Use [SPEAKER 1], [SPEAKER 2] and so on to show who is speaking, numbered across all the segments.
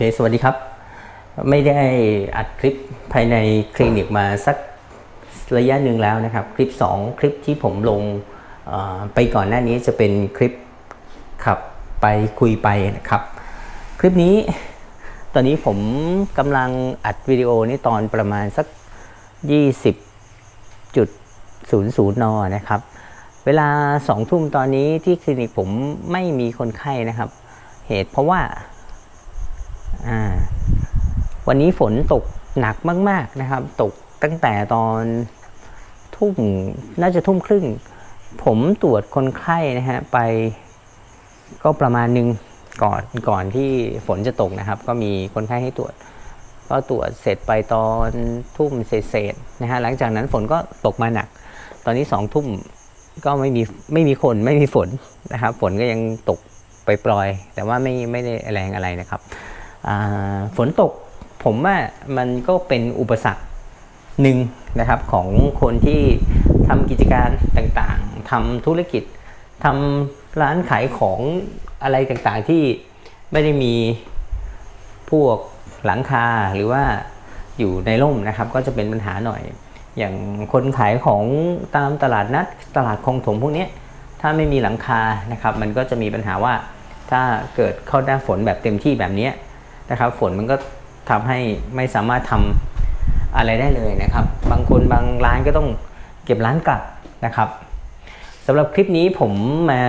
[SPEAKER 1] ค สวัสดีครับ ไม่ได้อัดคลิปภายในคลินิกมาสักระยะหนึ่งแล้วนะครับ คลิป 2 คลิปที่ผมลงไปก่อนหน้านี้จะเป็นคลิปขับไปคุยไปนะครับ คลิปนี้ตอนนี้ผมกำลังอัดวิดีโอนี้ตอนประมาณสัก 20.00 น นะครับ เวลาสองทุ่มตอนนี้ที่คลินิกผมไม่มีคนไข้นะครับ เหตุเพราะว่า วันนี้ฝนตกหนักมาก ๆนะครับ ตกตั้งแต่ตอนทุ่มน่าจะทุ่มครึ่ง ผมตรวจคนไข้นะฮะไปก็ประมาณหนึ่งก่อนก่อนที่ฝนจะตกนะครับ ก็มีคนไข้ให้ตรวจ ก็ตรวจเสร็จไปตอนทุ่มเศษๆนะฮะหลังจากนั้นฝนก็ตกมาหนัก ตอนนี้สองทุ่มก็ไม่มีไม่มีคนไม่มีฝนนะครับ ฝนก็ยังตกไปปลอย แต่ว่าไม่ไม่ได้แรงอะไรนะครับ ฝนตกผมว่ามันก็เป็นอุปสรรคหนึ่งนะครับของคนที่ทำกิจการต่างๆทำธุรกิจทำร้านขายของอะไรต่างๆที่ไม่ได้มีพวกหลังคาหรือว่าอยู่ในร่มนะครับ ก็จะเป็นปัญหาหน่อย อย่างคนขายของตามตลาดนัดตลาดคลองถมพวกนี้ถ้าไม่มีหลังคานะครับ มันก็จะมีปัญหาว่าถ้าเกิดเข้าหน้าฝนแบบเต็มที่แบบนี้ นะครับ ฝนมันก็ทำให้ไม่สามารถทำอะไรได้เลยนะครับ บางคนบางร้านก็ต้องเก็บร้านกลับนะครับสำหรับคลิปนี้ผมมา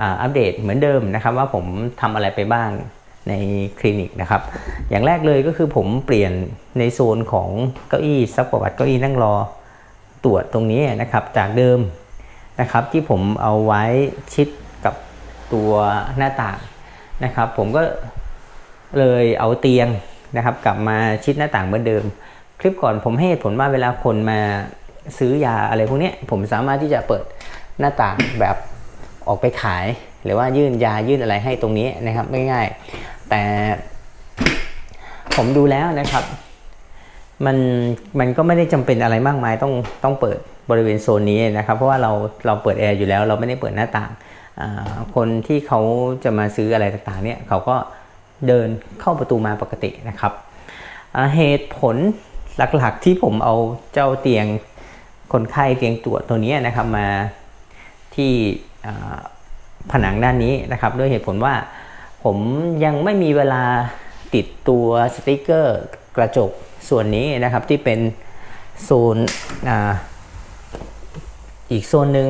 [SPEAKER 1] อัปเดตเหมือนเดิมนะครับ ว่าผมทำอะไรไปบ้างในคลินิกนะครับ อย่างแรกเลยก็คือผมเปลี่ยนในโซนของเก้าอี้ซักประวัติเก้าอี้นั่งรอตรวจตรงนี้นะครับ จากเดิมนะครับที่ผมเอาไว้ชิดกับตัวหน้าต่างนะครับ ผมก็ เลยเอาเตียงนะครับ กลับมาชิดหน้าต่างเหมือนเดิม คลิปก่อนผมให้เหตุผลว่าเวลาคนมาซื้อยาอะไรพวกนี้ผมสามารถที่จะเปิดหน้าต่างแบบออกไปขาย หรือว่ายื่นยายื่นอะไรให้ตรงนี้นะครับง่ายๆ แต่ผมดูแล้วนะครับ มันมันก็ไม่ได้จำเป็นอะไรมากมายต้องต้องเปิดบริเวณโซนนี้นะครับ เพราะว่าเราเราเปิดแอร์อยู่แล้ว เราไม่ได้เปิดหน้าต่าง คนที่เขาจะมาซื้ออะไรต่างๆเนี่ยเขาก็ เดินเข้าประตูมาปกตินะครับ เหตุผลหลักๆที่ผมเอาเจ้าเตียงคนไข้เตียงตรวจตัวนี้นะครับมาที่ผนังด้านนี้นะครับ ด้วยเหตุผลว่าผมยังไม่มีเวลาติดตัวสติกเกอร์กระจกส่วนนี้นะครับที่เป็นโซนออีกโซนหนึ่ง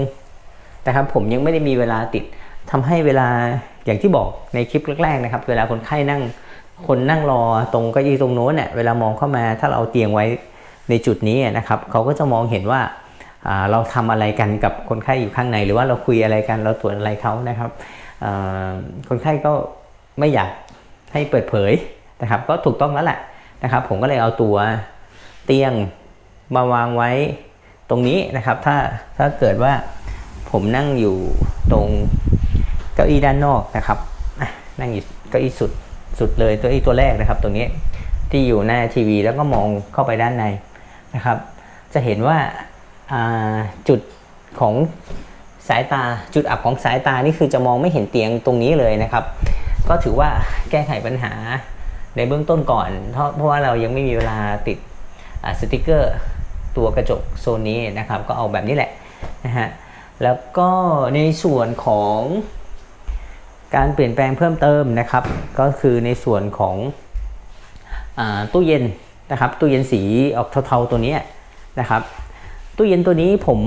[SPEAKER 1] นะครับผมยังไม่ได้มีเวลาติด ทำให้เวลาอย่างที่บอกในคลิปแรกๆนะครับ เวลาคนไข้นั่งคนนั่งรอตรงเก้าอี้ตรงโน้นเนี่ยเวลามองเข้ามาถ้าเราเอาเตียงไว้ในจุดนี้นะครับเขาก็จะมองเห็นว่าเราทำอะไรกันกับคนไข้อยู่ข้างใน หรือว่าเราคุยอะไรกันเราตรวจอะไรเขานะครับคนไข้ก็ไม่อยากให้เปิดเผยนะครับ ก็ถูกต้องแล้วแหละนะครับ ผมก็เลยเอาตัวเตียงมาวางไว้ตรงนี้นะครับ ถ้าถ้าเกิดว่าผมนั่งอยู่ตรง เก้าอี้ด้านนอกนะครับนั่งอยู่เก้าอี้สุดสุดเลยตัวอี้ตัวแรกนะครับ ตรงนี้ที่อยู่หน้าทีวีแล้วก็มองเข้าไปด้านในนะครับ จะเห็นว่าาจุดของสายตาจุดอับของสายตานี่คือจะมองไม่เห็นเตียงตรงนี้เลยนะครับ ก็ถือว่าแก้ไขปัญหาในเบื้องต้นก่อน เพราะเพราะว่าเรายังไม่มีเวลาติดสติกเกอร์ตัวกระจกโซนนี้นะครับ ก็เอาแบบนี้แหละนะฮะแล้วก็ในส่วนของ การเปลี่ยนแปลงเพิ่มเติมนะครับ ก็คือในส่วนของอตู้เย็นนะครับตู้เย็นสีออกเทาๆตัวนี้นะครับตู้เย็นตัวนี้ผม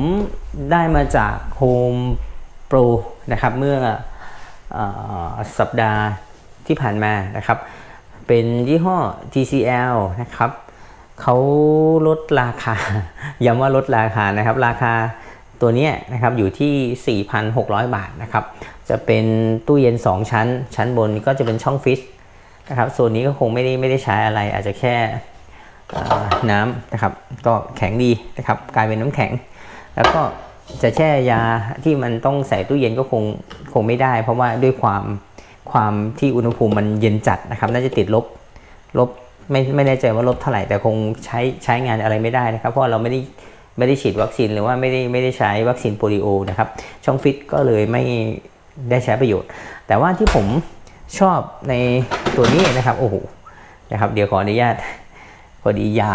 [SPEAKER 1] ได้มาจาก Home Pro นะครับเมื่ออสัปดาห์ที่ผ่านมานะครับ เป็นยี่ห้อ TCL นะครับเขาลดราคา ย้ำว่าลดราคานะครับ ราคาตัวนี้นะครับอยู่ที่ 4,600 บาทนะครับ จะเป็นตู้เย็น 2 ชั้น ชั้นบนก็จะเป็นช่องฟิชนะครับโซนนี้ก็คงไม่ได้ไม่ได้ใช้อะไร อาจจะแค่น้ำนะครับ ก็แข็งดีนะครับ กลายเป็นน้ำแข็ง แล้วก็จะแช่ยาที่มันต้องใส่ตู้เย็นก็คงคงไม่ได้ เพราะว่าด้วยความความที่อุณหภูมิมันเย็นจัดนะครับ น่าจะติดลบลบไม่ไม่แน่ใจว่าลบเท่าไหร่แต่คงใช้ใช้งานอะไรไม่ได้นะครับ เพราะเราไม่ได้ไม่ได้ฉีดวัคซีนหรือว่าไม่ได้ไม่ได้ใช้วัคซีนโปลิโอนะครับ ช่องฟิตก็เลยไม่ ได้ใช้ประโยชน์ แต่ว่าที่ผมชอบในตัวนี้นะครับโอ้โหนะครับ เดี๋ยวขออนุญาตพอดียา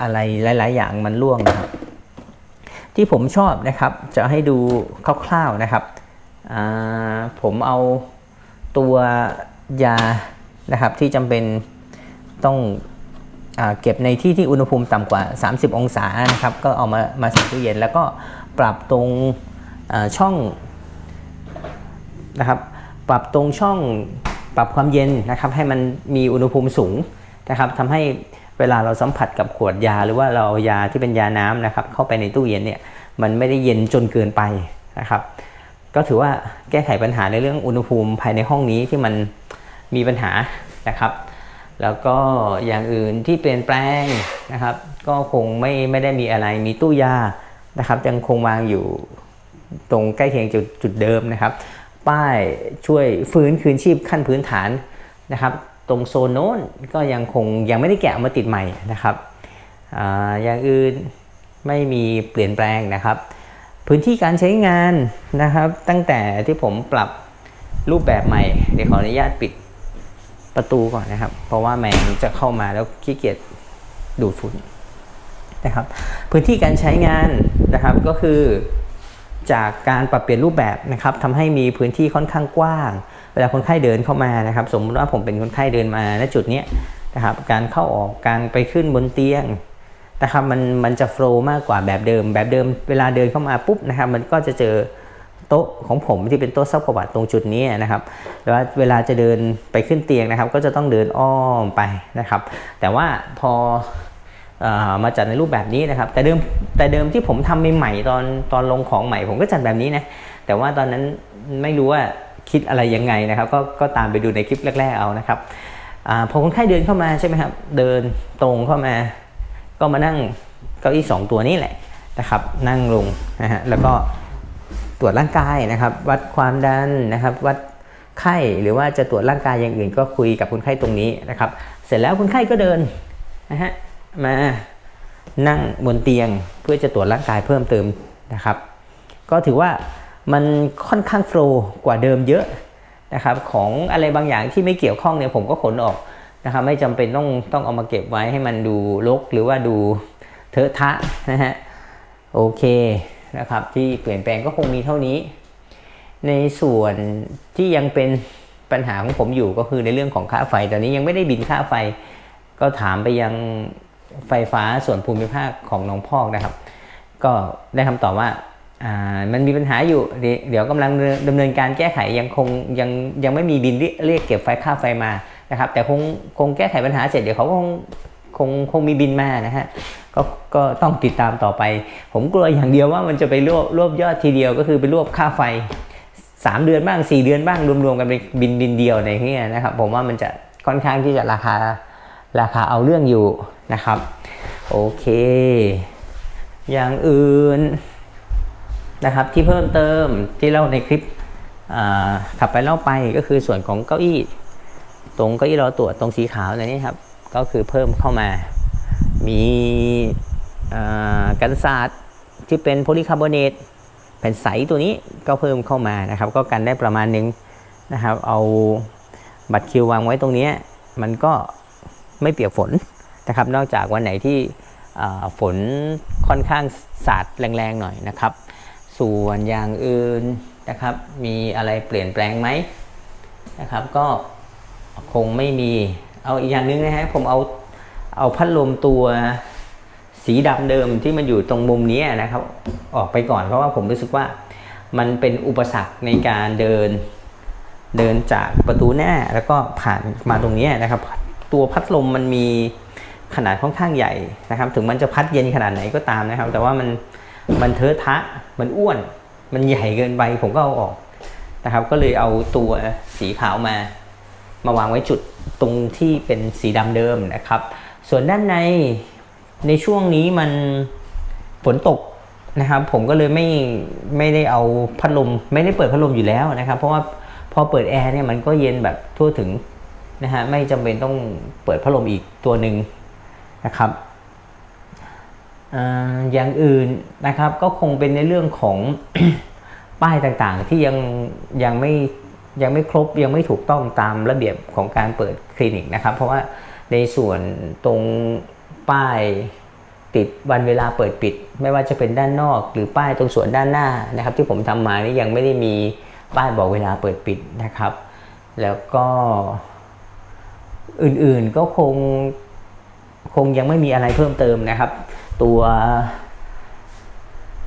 [SPEAKER 1] อะไรหลาย ๆ อย่างมันล่วงนะครับ ที่ผมชอบนะครับ จะให้ดูคร่าวๆนะครับผมเอาตัวยานะครับที่จำเป็นต้องอเก็บในที่ที่อุณหภูมิต่ำกว่า 30 องศานะครับ ก็เอามามาใส่ตู้เย็นแล้วก็ปรับตรงช่อง นะครับ ปรับตรงช่องปรับความเย็นนะครับ ให้มันมีอุณหภูมิสูงนะครับทำให้เวลาเราสัมผัสกับขวดยาหรือว่าเราเอายาที่เป็นยาน้ำนะครับ เข้าไปในตู้เย็นเนี่ยมันไม่ได้เย็นจนเกินไปนะครับ ก็ถือว่าแก้ไขปัญหาในเรื่องอุณหภูมิภายในห้องนี้ที่มันมีปัญหานะครับ แล้วก็อย่างอื่นที่เปลี่ยนแปลงนะครับ ก็คงไม่ไม่ได้มีอะไรมีตู้ยานะครับยังคงวางอยู่ตรงใกล้เคียงจุดจุดเดิมนะครับ ป้ายช่วยฟื้นคืนชีพขั้นพื้นฐานนะครับ ตรงโซนโน้นก็ยังคงยังไม่ได้แกะมาติดใหม่นะครับออย่างอื่นไม่มีเปลี่ยนแปลงนะครับ พื้นที่การใช้งานนะครับ ตั้งแต่ที่ผมปรับรูปแบบใหม่ เดี๋ยวขออนุญาตปิดประตูก่อนนะครับ เพราะว่าแมงจะเข้ามาแล้วขี้เกียจดูดฝุ่นนะครับ พื้นที่การใช้งานนะครับก็คือ จากการปรับเปลี่ยนรูปแบบนะครับทำให้มีพื้นที่ค่อนข้างกว้าง เวลาคนไข้เดินเข้ามานะครับ สมมติว่าผมเป็นคนไข้เดินมาณจุดนี้นะครับ การเข้าออกการไปขึ้นบนเตียงนะครับมันมันจะโฟล์มากกว่าแบบเดิม แบบเดิมเวลาเดินเข้ามาปุ๊บนะครับ มันก็จะเจอโต๊ะของผมที่เป็นโต๊ะซักประวัติตรงจุดนี้นะครับแล้วเวลาจะเดินไปขึ้นเตียงนะครับ ก็จะต้องเดินอ้อมไปนะครับ แต่ว่าพอ มาจัดในรูปแบบนี้นะครับ แต่เดิมแต่เดิมที่ผมทำใหม่ๆตอนตอนลงของใหม่ ผมก็จัดแบบนี้นะแต่ว่าตอนนั้นไม่รู้ว่าคิดอะไรยังไงนะครับ ก็ก็ตามไปดูในคลิปแรกๆเอานะครับอพอคนไข้เดินเข้ามาใช่ไหมครับ เดินตรงเข้ามา ก็มานั่งเก้าอี้สองตัวนี้แหละนะครับ นั่งลงนะฮะแล้วก็ตรวจร่างกายนะครับ วัดความดันนะครับ วัดไข้หรือว่าจะตรวจร่างกายอย่างอื่น ก็คุยกับคนไข้ตรงนี้นะครับ เสร็จแล้วคนไข้ก็เดินนะฮะ มานั่งบนเตียงเพื่อจะตรวจร่างกายเพิ่มเติมนะครับ ก็ถือว่ามันค่อนข้างโฟล์กว่าเดิมเยอะนะครับของอะไรบางอย่างที่ไม่เกี่ยวข้องเนี่ยผมก็ขนออกนะครับไม่จำเป็นต้องต้องเอามาเก็บไว้ให้มันดูรกหรือว่าดูเทอะทะนะฮะโอเคนะครับที่เปลี่ยนแปลงก็คงมีเท่านี้ ในส่วนที่ยังเป็นปัญหาของผมอยู่ก็คือในเรื่องของค่าไฟ ตอนนี้ยังไม่ได้บินค่าไฟ ก็ถามไปยัง ไฟฟ้าส่วนภูมิภาคของหนองพอกนะครับ ก็ได้คำตอบว่ามันมีปัญหาอยู่เดี๋ยวเดี๋ยวกำลังดำเนินการแก้ไขยังคงยังยังไม่มีบินเรียกเก็บไฟค่าไฟมานะครับ แต่คงคงแก้ไขปัญหาเสร็จเดี๋ยวเขาก็คงคงคงมีบินมานะฮะก็ก็ต้องติดตามต่อไป ผมกลัวอย่างเดียวว่ามันจะไปรวบรวบยอดทีเดียวก็คือไปรวบค่าไฟ 3 เดือนบ้าง 4 เดือนบ้างรวมๆกันเป็นบินบินเดียวในที่นี้นะครับ ผมว่ามันจะค่อนข้างที่จะราคาราคาเอาเรื่องอยู่ นะครับ โอเค อย่างอื่นนะครับที่เพิ่มเติมที่เล่าในคลิปขับไปเล่าไปก็คือส่วนของเก้าอี้ ตรงเก้าอี้ราตรวจตรงสีขาวในนี้ครับ ก็คือเพิ่มเข้ามา มีกันศาสตร์ที่เป็นโพลีคาร์บอเนตแผ่นใสตัวนี้ก็เพิ่มเข้ามานะครับ ก็กันได้ประมาณนึงนะครับ เอาบัตรคิววางไว้ตรงนี้ มันก็ไม่เปียกฝน นะครับ นอกจากวันไหนที่ฝนค่อนข้างสาดแรงๆหน่อยนะครับ ส่วนอย่างอื่นนะครับ มีอะไรเปลี่ยนแปลงไหมนะครับ ก็คงไม่มี เอาอีกอย่างหนึงนะฮะผมเอาเอาพัดลมตัวสีดำเดิมที่มันอยู่ตรงมุมนี้นะครับ ออกไปก่อนเพราะว่าผมรู้สึกว่ามันเป็นอุปสรรคในการเดินเดินจากประตูหน้าแล้วก็ผ่านมาตรงนี้นะครับ ตัวพัดลมมันมี ขนาดค่อนข้างใหญ่นะครับ ถึงมันจะพัดเย็นขนาดไหนก็ตามนะครับ แต่ว่ามันมันเทอะทะ มันอ้วน มันใหญ่เกินไปผมก็เอาออกนะครับ ก็เลยเอาตัวสีขาวมามาวางไว้จุดตรงที่เป็นสีดำเดิมนะครับ ส่วนด้านในในช่วงนี้มันฝนตกนะครับ ผมก็เลยไม่ไม่ได้เอาพัดลม ไม่ได้เปิดพัดลมอยู่แล้วนะครับ เพราะว่าพอเปิดแอร์เนี่ยมันก็เย็นแบบทั่วถึงนะฮะไม่จำเป็นต้องเปิดพัดลมอีกตัวหนึ่ง นะครับออย่างอื่นนะครับก็คงเป็นในเรื่องของป้ายต่างๆ ที่ยังยังไม่ยังไม่ครบยังไม่ถูกต้องตามระเบียบของการเปิดคลินิกนะครับ เพราะว่าในส่วนตรงป้ายติดวันเวลาเปิดปิด ไม่ว่าจะเป็นด้านนอก หรือป้ายตรงส่วนด้านหน้านะครับ ที่ผมทำมานี่ยังไม่ได้มีป้ายบอกเวลาเปิดปิดนะครับ แล้วก็อื่นๆก็คง คงยังไม่มีอะไรเพิ่มเติมนะครับ ตัว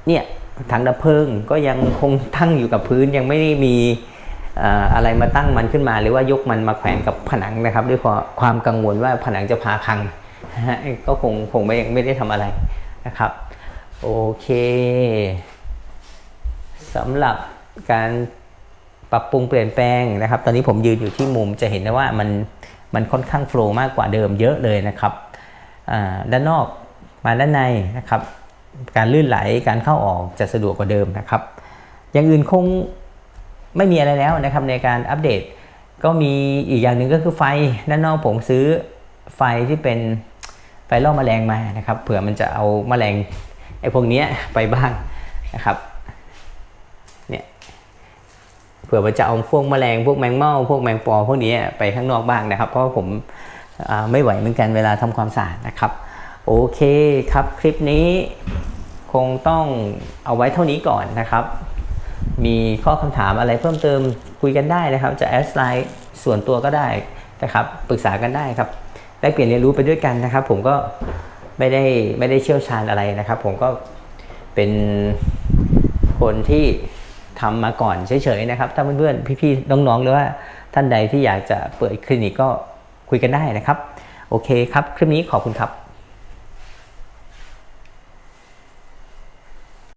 [SPEAKER 1] เนี่ยถังดับเพลิงก็ยังคงตั้งอยู่กับพื้นยังไม่ได้มีอะไรมาตั้งมันขึ้นมาหรือว่ายกมันมาแขวนกับผนังนะครับ ด้วยความกังวลว่าผนังจะพาพังนก็คงคงไม่ไม่ได้ทำอะไรนะครับ โอเคสำหรับการปรับปรุงเปลี่ยนแปลงนะครับ ตอนนี้ผมยืนอยู่ที่มุมจะเห็นได้ว่ามันมันค่อนข้างโฟล์มากกว่าเดิมเยอะเลยนะครับ ด้านนอกมาด้านในนะครับ การลื่นไหลการเข้าออกจะสะดวกกว่าเดิมนะครับ อย่างอื่นคงไม่มีอะไรแล้วนะครับในการอัปเดต ก็มีอีกอย่างหนึ่งก็คือไฟด้านนอกผมซื้อไฟที่เป็นไฟล่อแมลงมานะครับเผื่อมันจะเอาแมลงไอ้พวกนี้ไปบ้างนะครับเนี่ยเผื่อมันจะเอาพวกแมลงพวกแมงเม่าพวกแมงปอพวกนี้ไปข้างนอกบ้างนะครับ เพราะว่าผม ไม่ไหวเหมือนกันเวลาทำความสะอาดนะครับ โอเคครับคลิปนี้คงต้องเอาไว้เท่านี้ก่อนนะครับ มีข้อคำถามอะไรเพิ่มเติมคุยกันได้นะครับ จะแอดไลน์ส่วนตัวก็ได้นะครับปรึกษากันได้ครับแลกเปลี่ยนเรียนรู้ไปด้วยกันนะครับ ผมก็ไม่ได้ไม่ได้เชี่ยวชาญอะไรนะครับ ผมก็เป็นคนที่ทำมาก่อนเฉยๆนะครับ ถ้าเพื่อนๆพี่ๆน้องๆหรือว่าท่านใดที่อยากจะเปิดคลินิกก็ คุยกันได้นะครับ โอเคครับ คลิปนี้ขอบคุณครับ